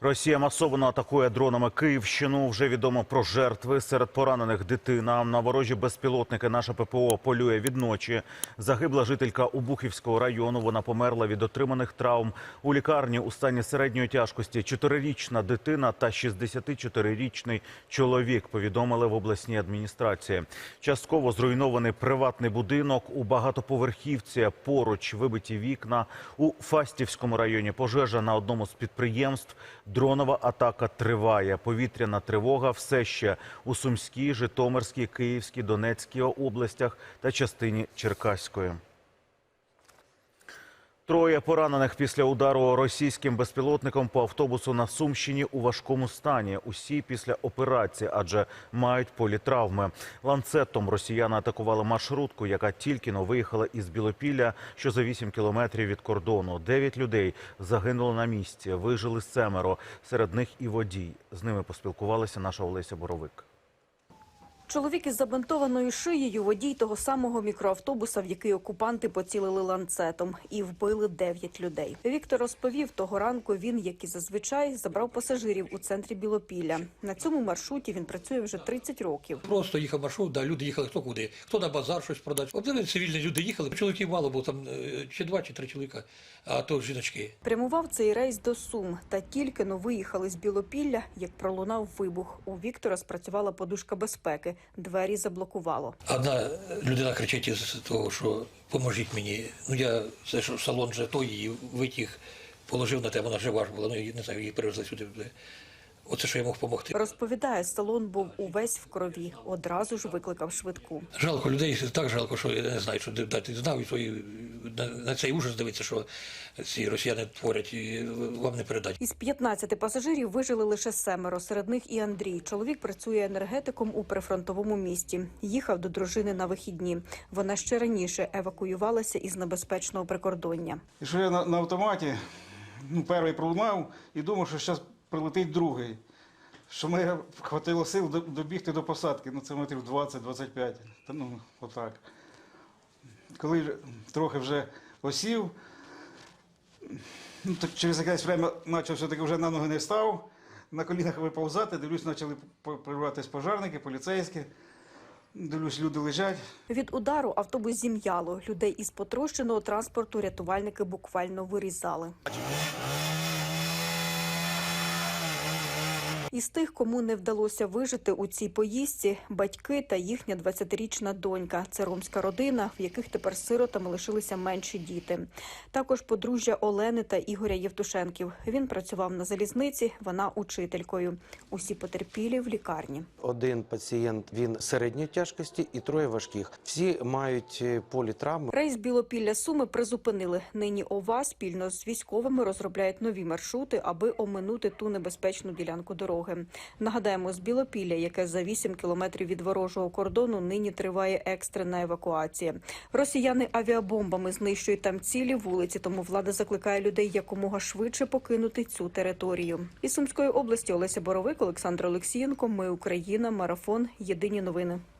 Росія масово атакує дронами Київщину. Вже відомо про жертви. Серед поранених дитина. На ворожі безпілотники наша ППО полює відночі. Загибла жителька Убухівського району. Вона померла від отриманих травм. У лікарні у стані середньої тяжкості чотирирічна дитина та 64-річний чоловік. Повідомили в обласній адміністрації. Частково зруйнований приватний будинок у багатоповерхівці. Поруч вибиті вікна у Фастівському районі. Пожежа на одному з підприємств. Дронова атака триває. Повітряна тривога все ще у Сумській, Житомирській, Київській, Донецькій областях та частині Черкаської. Троє поранених після удару російським безпілотником по автобусу на Сумщині у важкому стані. Усі після операції, адже мають політравми. Ланцетом росіяни атакували маршрутку, яка тільки но виїхала із Білопілля, що за 8 кілометрів від кордону. Дев'ять людей загинуло на місці. Вижили семеро. Серед них і водій. З ними поспілкувалася наша Олеся Боровик. Чоловік із забинтованою шиєю водій того самого мікроавтобуса, в який окупанти поцілили ланцетом, і вбили дев'ять людей. Віктор розповів, того ранку він, як і зазвичай, забрав пасажирів у центрі Білопілля. На цьому маршруті він працює вже 30 років. Просто їхав маршрут, да, люди їхали хто куди, хто на базар щось продати. Обдали цивільні люди їхали, чоловіків мало було там е, чи два, чи три чоловіка, а то жіночки. Прямував цей рейс до Сум, та тільки но виїхали з Білопілля, як пролунав вибух. У Віктора спрацювала подушка безпеки. Двері заблокувало. Одна людина кричить із того, що поможіть мені. Ну я це ж салон вже той, її витяг, положив на те, вона жива ж була, ну я не знаю, її перевезли сюди. Оце що я мог допомогти. Розповідає, салон був увесь в крові. Одразу ж викликав швидку. Жалко людей, так жалко, що я не знаю, що дати знав і свої на, цей ужас дивиться, що ці росіяни творять, і вам не передати. Із 15 пасажирів вижили лише семеро. Серед них і Андрій. Чоловік працює енергетиком у прифронтовому місті. Їхав до дружини на вихідні. Вона ще раніше евакуювалася із небезпечного прикордоння. І що я на, на автоматі, ну, перший пролунав і думав, що зараз прилетить другий. Що мене хватило сил добігти до посадки, ну це метрів 20-25. Та, ну, отак. Коли трохи вже осів, ну, так через якесь время почав все-таки вже на ноги не став, на колінах виповзати, дивлюсь, почали прибратись пожарники, поліцейські. Дивлюсь, люди лежать. Від удару автобус зім'яло. Людей із потрощеного транспорту рятувальники буквально вирізали. Із тих, кому не вдалося вижити у цій поїздці, батьки та їхня 20-річна донька. Це ромська родина, в яких тепер сиротами лишилися менші діти. Також подружжя Олени та Ігоря Євтушенків. Він працював на залізниці, вона учителькою. Усі потерпілі в лікарні. Один пацієнт він середньої тяжкості і троє важких. Всі мають е, політравми. Рейс Білопілля Суми призупинили. Нині ОВА спільно з військовими розробляють нові маршрути, аби оминути ту небезпечну ділянку дороги. Нагадаємо, з Білопілля, яке за 8 кілометрів від ворожого кордону, нині триває екстрена евакуація. Росіяни авіабомбами знищують там цілі вулиці, тому влада закликає людей якомога швидше покинути цю територію. Із Сумської області Олеся Боровик, Олександр Олексієнко. Ми Україна. Марафон. Єдині новини.